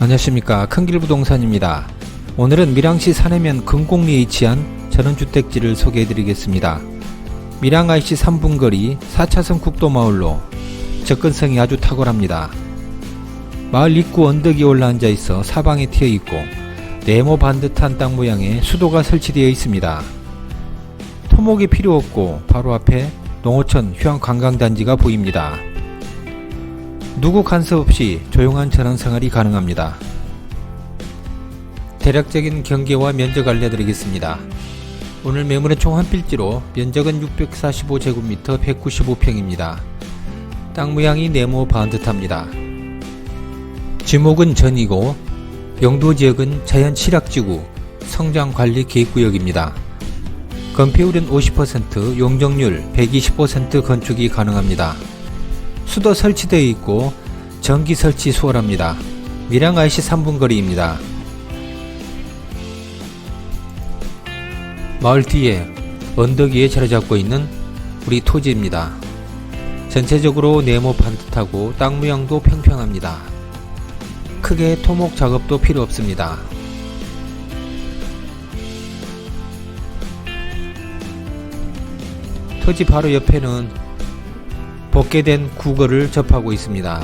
안녕하십니까 큰길부동산입니다. 오늘은 밀양시 산해면 금곡리에 위치한 전원주택지를 소개해드리겠습니다. 밀양IC 3분 거리 4차선 국도마을로 접근성이 아주 탁월합니다. 마을 입구 언덕이 올라앉아 있어 사방에 튀어 있고 네모 반듯한 땅 모양의 수도가 설치되어 있습니다. 토목이 필요 없고 바로 앞에 농어촌 휴양관광단지가 보입니다. 누구 간섭 없이 조용한 전원생활이 가능합니다. 대략적인 경계와 면적 알려드리겠습니다. 오늘 매물은 총 한 필지로 면적은 645제곱미터 195평입니다. 땅 모양이 네모 반듯합니다. 지목은 전이고 용도 지역은 자연 취락지구 성장관리 계획구역입니다. 건폐율은 50%, 용적률 120% 건축이 가능합니다. 수도 설치되어 있고 전기 설치 수월합니다. 밀양 IC 3분 거리입니다. 마을 뒤에 언덕 위에 자리 잡고 있는 우리 토지입니다. 전체적으로 네모 반듯하고 땅 모양도 평평합니다. 크게 토목 작업도 필요 없습니다. 토지 바로 옆에는 복개된 국어를 접하고 있습니다.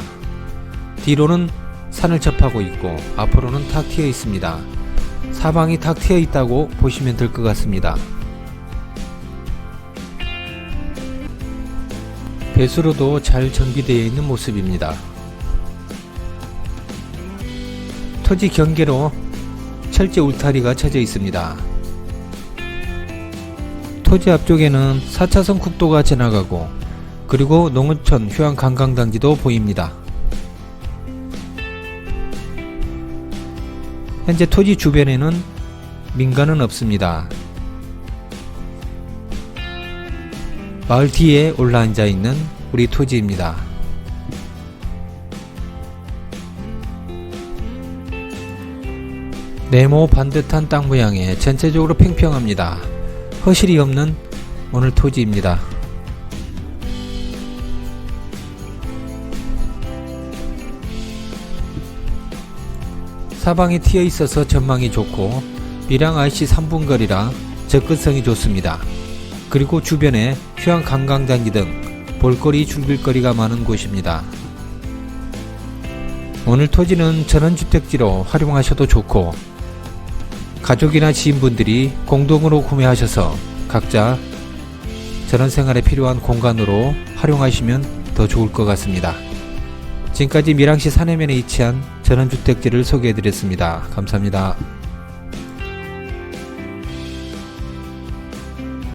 뒤로는 산을 접하고 있고 앞으로는 탁 트여 있습니다. 사방이 탁 트여 있다고 보시면 될 것 같습니다. 배수로도 잘 정비되어 있는 모습입니다. 토지 경계로 철제 울타리가 쳐져 있습니다. 토지 앞쪽에는 4차선 국도가 지나가고 그리고 농어촌 휴양관광단지도 보입니다. 현재 토지 주변에는 민가는 없습니다. 마을 뒤에 올라앉아 있는 우리 토지입니다. 네모 반듯한 땅 모양에 전체적으로 평평합니다. 허실이 없는 오늘 토지입니다. 사방이 튀어 있어서 전망이 좋고 밀양 IC 3분 거리라 접근성이 좋습니다. 그리고 주변에 휴양 관광단지 등 볼거리 줄길거리가 많은 곳입니다. 오늘 토지는 전원주택지로 활용하셔도 좋고 가족이나 지인분들이 공동으로 구매하셔서 각자 전원생활에 필요한 공간으로 활용하시면 더 좋을 것 같습니다. 지금까지 밀양시 산해면에 위치한 전원주택지를 소개해드렸습니다. 감사합니다.